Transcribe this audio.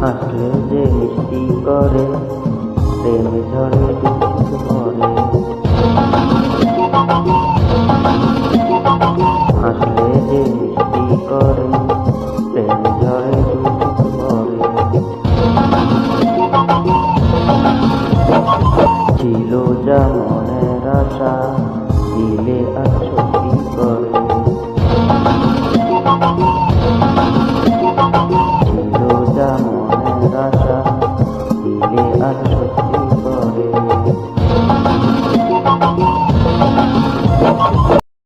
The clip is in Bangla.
হাসলে যে মিষ্টি করে প্রেম ঝরে ছিল যা মনের আশা, দিলে আছো কি করে? ছিল যা মনের আশা, দিলে আছো কি